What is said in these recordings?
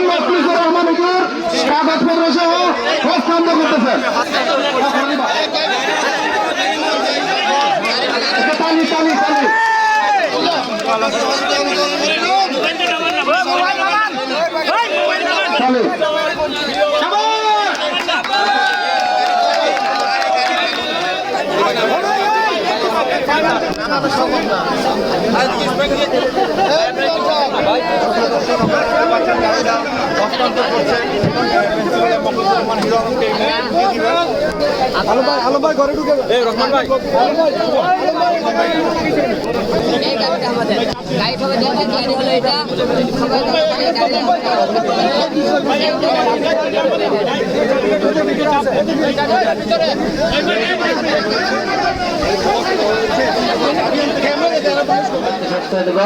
মফিজুর রহমান হুজুর কাগজপত্র সহ হস্তান্তর করতেছেন একটা তালি তালি তালি তালি এই গাড়িটা আমাদের। এটা সবাই দেখেন গাড়ি সুস্থ দেব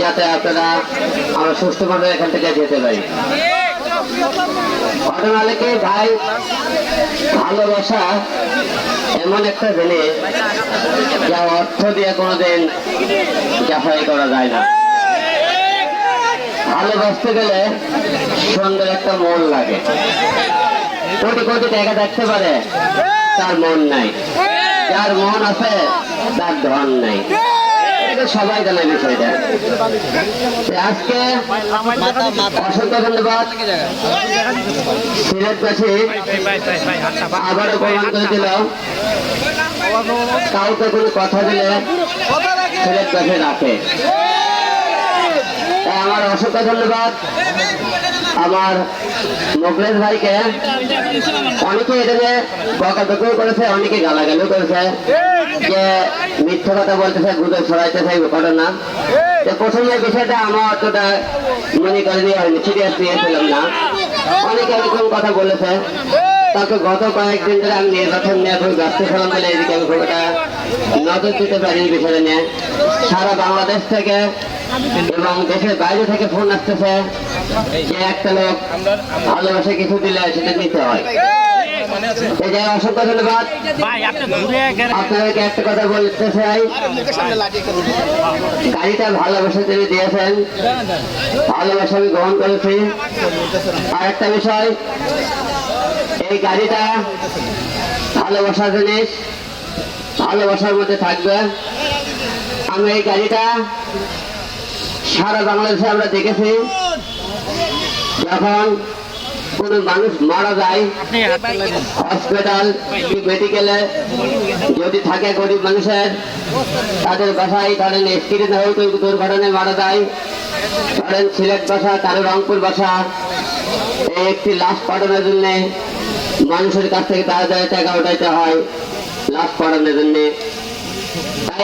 যাতে আপনারা আমরা সুস্থভাবে এখান থেকে যেতে পারি। ঘটনা ভাই, ভালোবাসা এমন একটা জিনিস যা অর্থ দিয়ে কোনোদিন যাচাই করা যায় না। ভালোবাসতে গেলে সুন্দর একটা মন লাগে। কোটি কোটি টাকা দেখতে পারে, তার মন নাই। যার মন আছে, তার ধন নাই। এটা সবাই জানে বিষয়টা। আজকে অসংখ্য ধন্যবাদ। সিলেটবাসী আবারও প্রমাণ করে দিল। কাউকে কোনো কথা দিলে সিলেটবাসী রাখে। আমার অসংখ্য ধন্যবাদ। আমার মোকলেশ ভাইকে অনেকে এটাকে বকাবকিও করেছে, অনেকে গালাগালিও করেছে। যে মিথ্যা কথা বলতেছে, গুজব ছড়াইতেছে ঘটনা তো প্রথমে বিষয়টা আমার অতটা মনে করে নিয়ে হয়নি সিরিয়াস নিয়েছিলাম না। অনেকে এরকম কথা বলেছে। তাকে গত কয়েকদিন ধরে আমি নির্বাচন নিয়ে খুব ব্যস্ত ছিলাম বলে এদিকে আমি খুব একটা নজর দিতে পারি বিষয়টা নিয়ে। সারা বাংলাদেশ থেকে এবং দেশের বাইরে থেকে ফোন আসতেছে যে একটা লোক ভালোবাসা কিছু দিলে সেটা নিতে হয়। অসংখ্য ধন্যবাদ। আপনাদেরকে একটা কথা বলতে চাই। গাড়িটা ভালোবাসা তিনি দিয়েছেন। ভালোবাসা আমি গ্রহণ করেছি। আর একটা বিষয় এই গাড়িটা ভালোবাসার জিনিস ভালোবাসার মধ্যে থাকবে। আমি এই গাড়িটা সারা বাংলাদেশে আমরা দেখেছি, যখন কোনো মানুষ মারা যায় হসপিটাল মেডিকেলে যদি থাকে গরিব মানুষের, তাদের বাসায় ধরেন হোক দুর্ঘটনায় মারা যায়, ধরেন সিলেট বাসা কারও রংপুর বাসা একটি লাশ পাঠানোর জন্য মানুষের কাছ থেকে তাড়াতাড়ি টাকা উঠাইতে হয়, লাশ পাঠানোর জন্য।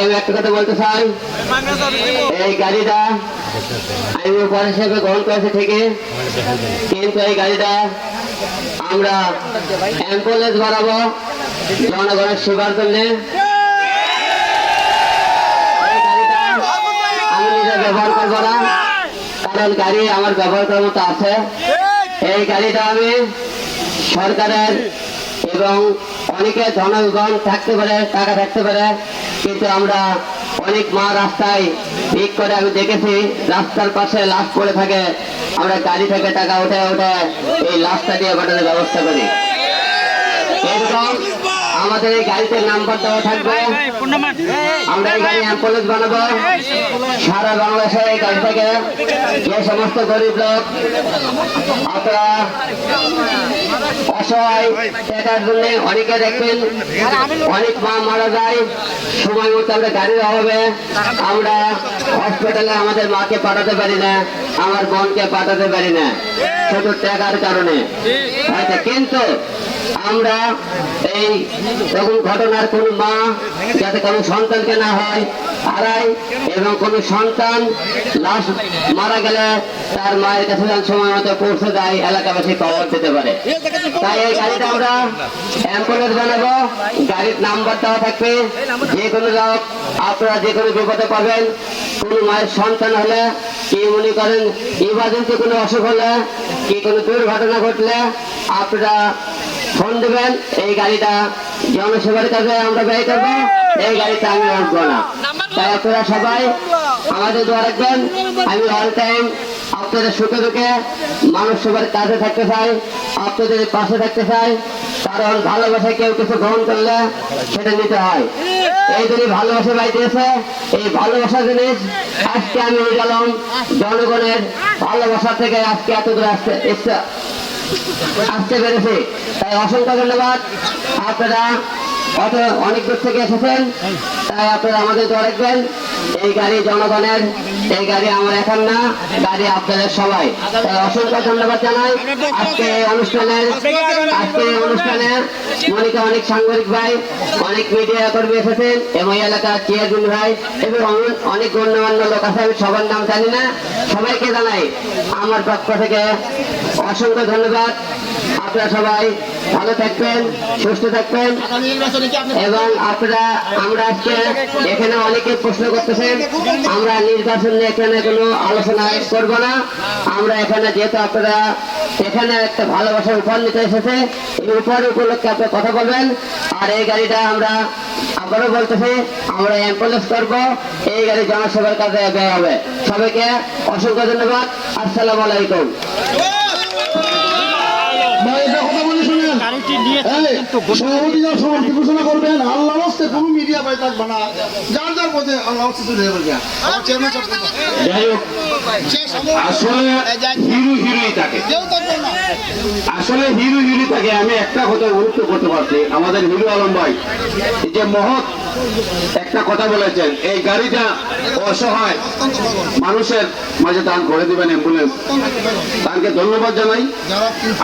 আমি একটা কথা বলতে চাই। এই গাড়িটা হিসেবে গ্রহণ করেছি কিন্তু এই গাড়িটা আমরা অ্যাম্বুলেন্স জনগণের সেবার জন্য। আমি ব্যবহার করব না, কারণ গাড়ি আমার ব্যবহার করার মতো আছে। এই গাড়িটা আমি সরকারের এবং অনেকে জনগণ থাকতে পারে, টাকা থাকতে পারে। কিন্তু আমরা অনেক মা রাস্তায় ঠিক করে আমি দেখেছি, রাস্তার পাশে লাশ পড়ে থাকে, আমরা গাড়ি থেকে টাকা উঠে উঠে এই লাশটা দিয়ে পাঠানোর ব্যবস্থা করি। এরকম আমাদের এই গাড়িতে নাম্বার দেওয়া থাকবে। আমরা এই গাড়ি অ্যাম্বুলেন্স বানাবো। সারা বাংলাদেশে এই গাড়ি থেকে যে সমস্ত গরিব লোক আপনারা অসহায় টাকার জন্য অনেকে দেখবেন অনেক মা মারা যায় সময় মতো আমরা গাড়ির অভাবে আমরা হসপিটালে আমাদের মাকে পাঠাতে পারি না আমার বোনকে পাঠাতে পারি না। শুধু টাকার কারণে। কিন্তু আমরা এই যখন ঘটনার কোন মা যাতে কোনো সন্তানকে না হয়, হারায় এবং কোন সন্তান লাশ মারা গেলে তার মায়ের কাছে সময় মতো পৌঁছে যায়, এলাকাবাসী খবর পেতে পারে। তাই এই গাড়িটা আমরা অ্যাম্বুলেন্স বানাবো, গাড়ির নাম্বার দেওয়া থাকবে, যে কোনো লোক, আপনারা যে কোনো বিপদে পাবেন কোন মায়ের সন্তান হলে, কি মনে করেন ইমার্জেন্সি কোনো অসুখ হলে, কি কোনো দুর্ঘটনা ঘটলে, আপনারা ফোন দেবেন এই গাড়িটা জনসেবার কাজে আমরা ব্যয় করব এই গাড়িটা আমি উঠবো না। তাই আপনারা সবাই আমাদের দোয়া রাখবেন। আমি অল টাইম আপনাদের সুখে দুঃখে মানুষ সবার কাছে থাকতে চায় আপনাদের পাশে থাকতে চায় কারণ ভালোবাসা কেউ কিছু গ্রহণ করলে সেটা নিতে হয়। এই যদি ভালোবাসা পাইতেছে এই ভালোবাসা জিনিস আজকে আমি গেলাম জনগণের ভালোবাসা থেকে আজকে এত দূরে আসতে আসতে পেরেছে। তাই অসংখ্য ধন্যবাদ। আপনারা অত অনেক দূর থেকে এসেছেন। তাই আপনারা আমাদের দোয়া রাখবেন এই গাড়ি জনগণের এই গাড়ি আমার এখন না গাড়ি আপনাদের সবাই। অসংখ্য ধন্যবাদ জানাই। আজকে এই অনুষ্ঠানের আজকে এই অনুষ্ঠানে মনিকা অনেক সাংবাদিক ভাই অনেক মিডিয়া কর্মী এসেছেন এবং এলাকার চেয়ারম্যান ভাই এবং অনেক- অনেক গণ্যমান্য লোক আছে আমি সবার নাম জানি না। সবাইকে জানাই আমার পক্ষ থেকে অসংখ্য ধন্যবাদ। আপনারা সবাই ভালো থাকবেন, সুস্থ থাকবেন। এবং আপনারা, আমরা আজকে এখানে অনেকে প্রশ্ন করতেছেন, আমরা নির্বাচন নিয়ে এখানে কোনো আলোচনা করব না। আমরা এখানে যেহেতু আপনারা এখানে একটা ভালোবাসার উপহার নিতে এসেছে, এই উপহার উপলক্ষে আপনি কথা বলবেন। আর এই গাড়িটা আমরা আবারও বলতেছি, আমরা অ্যাম্বুলেন্স করব, এই গাড়ি জনসভার কাজে ব্যয় হবে। সবাইকে অসংখ্য ধন্যবাদ। আসসালামু আলাইকুম ভাই একটা কথা বলে নিয়ে এই, সমাপ্তি ঘোষণা করবেন আল্লাহ হস্তে কোনো মিডিয়া ভাই থাকবে না। যার যার পথে আল্লাহ হস্তে চলে যাবে গিয়া। আমার চেয়ারম্যান সাহেব বলব। যাই হোক আসলে হিরু হিরোই থাকে। আসলে হিরো হিরো থাকে আমি একটা কথা গুরুত্ব করতে পারছি। আমাদের হিরু আলম ভাই যে মহৎ একটা কথা বলেছেন, এই গাড়িটা অসহায়। মানুষের মাঝে দান করে দিবেন অ্যাম্বুলেন্স। তাকে ধন্যবাদ জানাই।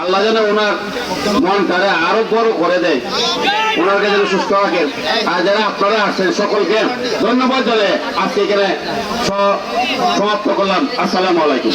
আল্লাহ যেন ওনার মন কারে আরও বড় করে দেয়। ওনাকে যেন সুস্থ রাখেন আর যারা আপনারা আসছেন সকলকে ধন্যবাদ জানাই। আজকে এখানে সমাপ্ত করলাম। আসসালামু আলাইকুম।